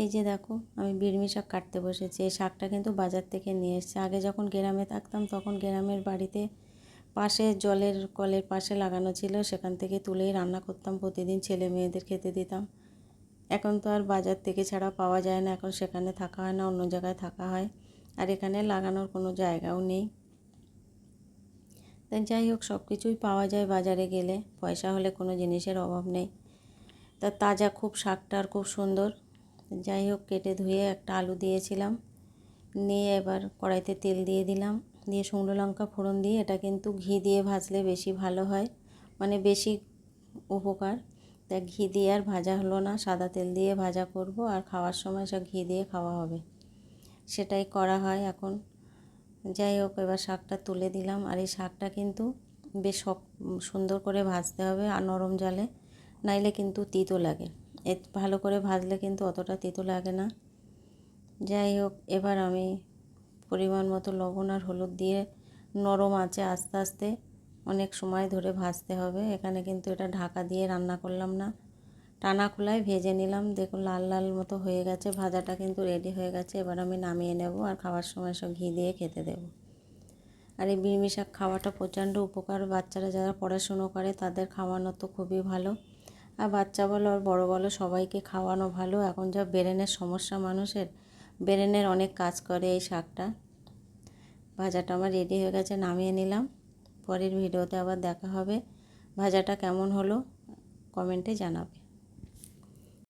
এই যে দেখো, আমি বিড়মি শাক কাটতে বসেছি। এই শাকটা কিন্তু বাজার থেকে নিয়ে এসেছি। আগে যখন গ্রামে থাকতাম, তখন গ্রামের বাড়িতে পাশে জলের কলের পাশে লাগানো ছিল। সেখান থেকে তুলেই রান্না করতাম। প্রতিদিন ছেলে মেয়েদের খেতে দিতাম। এখন তো আর বাজার থেকে ছাড়া পাওয়া যায় না। এখন সেখানে থাকা হয় না, অন্য জায়গায় থাকা হয়। আর এখানে লাগানোর কোনো জায়গাও নেই। তাই যাই হোক সব কিছুই পাওয়া যায় বাজারে গেলে। পয়সা হলে কোনো জিনিসের অভাব নেই। তা তাজা খুব শাকটার খুব সুন্দর। যাই হোক, কেটে ধুয়ে একটা আলু দিয়েছিলাম। নিয়ে এবার কড়াইতে তেল দিয়ে দিলাম। দিয়ে শুকনো লঙ্কা ফোড়ন দিয়ে এটা কিন্তু ঘি দিয়ে ভাজলে বেশি ভালো হয়। মানে বেশি উপকার। তা ঘি দিয়ে আর ভাজা হলো না। সাদা তেল দিয়ে ভাজা করব আর খাওয়ার সময় সব ঘি দিয়ে খাওয়া হবে। সেটাই করা হয় এখন। যাই হোক, এবার শাকটা তুলে দিলাম। আর এই শাকটা কিন্তু বেশ সুন্দর করে ভাজতে হবে আর নরম জালে। নাইলে কিন্তু তিতো লাগে। এ ভালো করে ভাজলে কিন্তু অতটা তিতো লাগে না। যাই হোক, এবার আমি পরিমাণ মতো লবণ আর হলুদ দিয়ে নরম আছে আস্তে আস্তে অনেক সময় ধরে ভাজতে হবে। এখানে কিন্তু এটা ঢাকা দিয়ে রান্না করলাম না। টানা খোলায় ভেজে নিলাম। দেখুন, লাল লাল মতো হয়ে গেছে। ভাজাটা কিন্তু রেডি হয়ে গেছে। এবার আমি নামিয়ে নেব আর খাওয়ার সময় সব ঘি দিয়ে খেতে দেব। আর এই বিড়মি শাক খাওয়াটা প্রচণ্ড উপকার। বাচ্চারা যারা পড়াশুনো করে, তাদের খাওয়ানো তো খুবই ভালো। আর বাচ্চা বলো আর বড়ো বলো, সবাইকে খাওয়ানো ভালো। এখন যা ব্রেনের সমস্যা মানুষের, ব্রেনের অনেক কাজ করে এই শাকটা। ভাজাটা আমার রেডি হয়ে গেছে, নামিয়ে নিলাম। পরের ভিডিওতে আবার দেখা হবে। ভাজাটা কেমন হলো? কমেন্টে জানাবে।